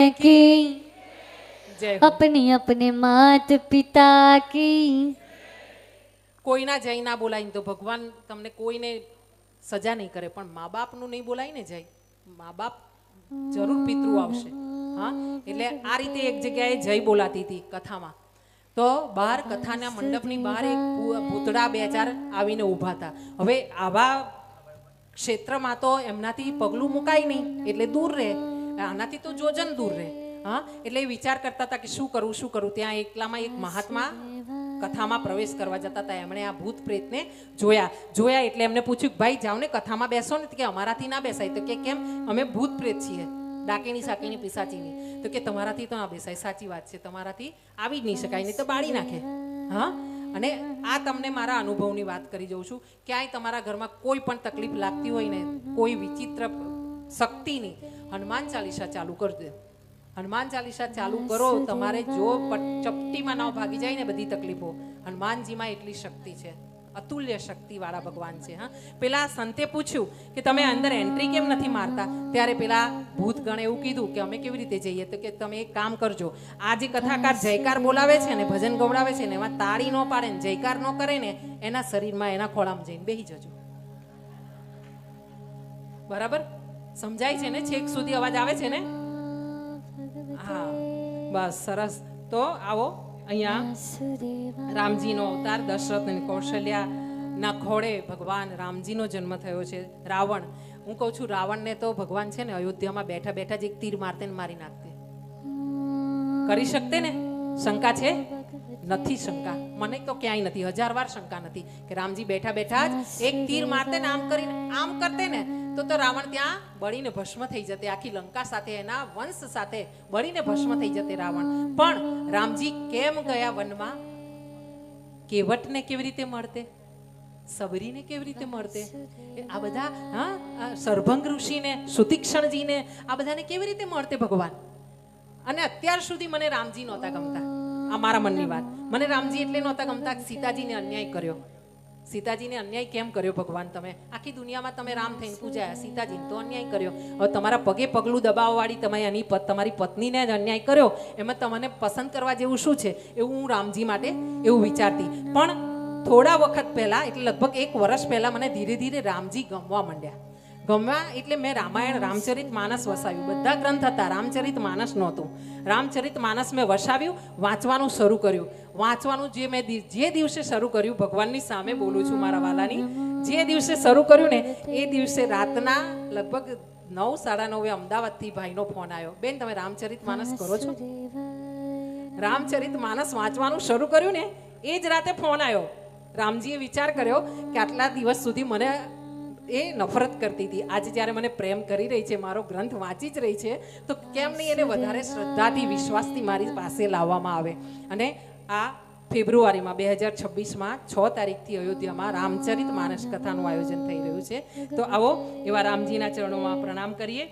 की જય હો. अपने अपने मात पिता की કોઈના જય ના બોલાય ને તો ભગવાન તમને કોઈને સજા નહીં કરે પણ મા બાપનું નહીં બોલાય ને જય મા બાપ જરૂર પિતૃ આવશે હા એટલે આ રીતે એક જગ્યાએ જય બોલાતી હતી કથામાં તો બહાર કથાના મંડપની બહાર એક ભૂ- ભૂતડા બે ચાર આવીને ઊભા હતા હવે આવા ક્ષેત્રમાં તો એમનાથી પગલું મુકાય નહીં એટલે દૂર રહે આનાથી તો જોજન દૂર રહે. હા? એટલે એ વિચાર કરતા હતા કે શું કરવું શું કરવું ત્યાં એકલામાં એક મહાત્મા કથામાં પ્રવેશ કરવા જતા હતા. એમણે આ ભૂત પ્રેતને જોયા. જોયા એટલે એમને પૂછ્યું ભાઈ જાઓ ને કથામાં બેસો ને. કે, અમારાથી ના બેસાય. તો કે, કેમ? અમે ભૂત પ્રેત છીએ. ડાકીની, સાકીની, પિસાચીની. તો કે, તમારાથી તો ના બેસાય. સાચી વાત છે. તમારાથી આવી જ નહીં શકાય, નહીં તો બાળી નાખે. હા? અને આ તમને મારા અનુભવની વાત કરી જઉં છું. ક્યાંય તમારા ઘરમાં કોઈ પણ તકલીફ લાગતી હોય ને, કોઈ વિચિત્ર શક્તિની. હનુમાન ચાલીસા ચાલુ કરી દે. હનુમાન ચાલીસા ચાલુ કરો તમારે જો ચપટીમાં ના ભાગી જાય ને બધી તકલીફો હનુમાનજીમાં એટલી શક્તિ છે. અતુલ્ય શક્તિ વાળા ભગવાન છે હા. પેલા સંતે પૂછ્યું કે તમે અંદર એન્ટ્રી કેમ નથી મારતા? ત્યારે પેલા ભૂતગણે એવું કીધું કે અમે કેવી રીતે જઈએ? તો કે તમે એક કામ કરજો. આ જે કથાકાર જયકાર બોલાવે છે ને ભજન ગવડાવે છે ને એમાં તાળી ન પાડે ને જયકાર ન કરે ને એના શરીરમાં એના ખોળામાં જઈને બેસી જજો. બરાબર? સમજાય છે ને? છેક સુધી અવાજ આવે છે ને? હા. બસ, સરસ. તો આવો, અહીંયા રામજીનો અવતાર, દશરથ અને કૌશલ્યાના ખોળે ભગવાન રામજીનો જન્મ થયો છે. રાવણ. હું કહું છું, રાવણને તો ભગવાન છે ને અયોધ્યામાં બેઠા બેઠા જ એક તીર મારતે ને મારી નાખતે. કરી શકતે ને? શંકા છે? નથી શંકા. મને તો ક્યાંય નથી. હજાર વાર શંકા નથી કે રામજી બેઠા બેઠા જ એક તીર મારતે ને આમ કરીને, આમ કરતે ને તો તો રાવણ ત્યાં બળીને ભસ્મ થઈ જતે, આખી લંકા સાથે એના વંશ સાથે બળીને ભસ્મ થઈ જતે રાવણ. પણ રામજી કેમ ગયા વનમાં? કેવટને કેવી રીતે મળતે? સબરીને કેવી રીતે મળતે? આ બધા, હા સરભંગ ઋષિને, સુતીક્ષણજીને, આ બધાને કેવી રીતે મળતે ભગવાન? અને અત્યાર સુધી મને રામજી નહોતા ગમતા. આ મારા મનની વાત. મને રામજી એટલે નહોતા ગમતા સીતાજીને અન્યાય કર્યો. સીતાજીને અન્યાય કેમ કર્યો ભગવાન તમે? આખી દુનિયામાં તમે રામ થઈને પૂજાયા. સીતાજીને તો અન્યાય કર્યો. હવે તમારા પગે પગલું દબાવવાળી તમે એની તમારી પત્નીને જ અન્યાય કર્યો. એમાં તમને પસંદ કરવા જેવું શું છે? એવું હું રામજી માટે એવું વિચારતી. પણ થોડા વખત પહેલા, એટલે લગભગ એક વર્ષ પહેલાં મને ધીરે ધીરે રામજી ગમવા માંડ્યા. ગમવા એટલે મેં રામાયણ, રામચરિત માનસ વસાવ્યું. બધા ગ્રંથ હતા. રામચરિત માનસ નહોતું. રામચરિત માનસ મેં વસાવ્યું, વાંચવાનું શરૂ કર્યું. વાંચવાનું જે મેં જે દિવસે શરૂ કર્યું, ભગવાનની સામે બોલું છું મારા વાલાની, જે દિવસે શરૂ કર્યું ને, એ દિવસે રાતના લગભગ નવ, સાડા નવે અમદાવાદથી ભાઈનો ફોન આવ્યો. બેન, તમે રામચરિત માનસ કરો છો? રામચરિત માનસ વાંચવાનું શરૂ કર્યું ને, એ જ રાતે ફોન આવ્યો. રામજીએ વિચાર કર્યો કે આટલા દિવસ સુધી મને એ નફરત કરતી હતી. આજે જ્યારે મને પ્રેમ કરી રહી છે, મારો ગ્રંથ વાંચી જ રહી છે, તો કેમ નહીં એને વધારે શ્રદ્ધાથી, વિશ્વાસથી મારી પાસે લાવવામાં આવે? અને આ ફેબ્રુઆરીમાં, બે હજાર છવ્વીસમાં, છ તારીખથી અયોધ્યામાં રામચરિત માનસ કથાનું આયોજન થઈ રહ્યું છે. તો આવો એવા રામજીના ચરણોમાં પ્રણામ કરીએ.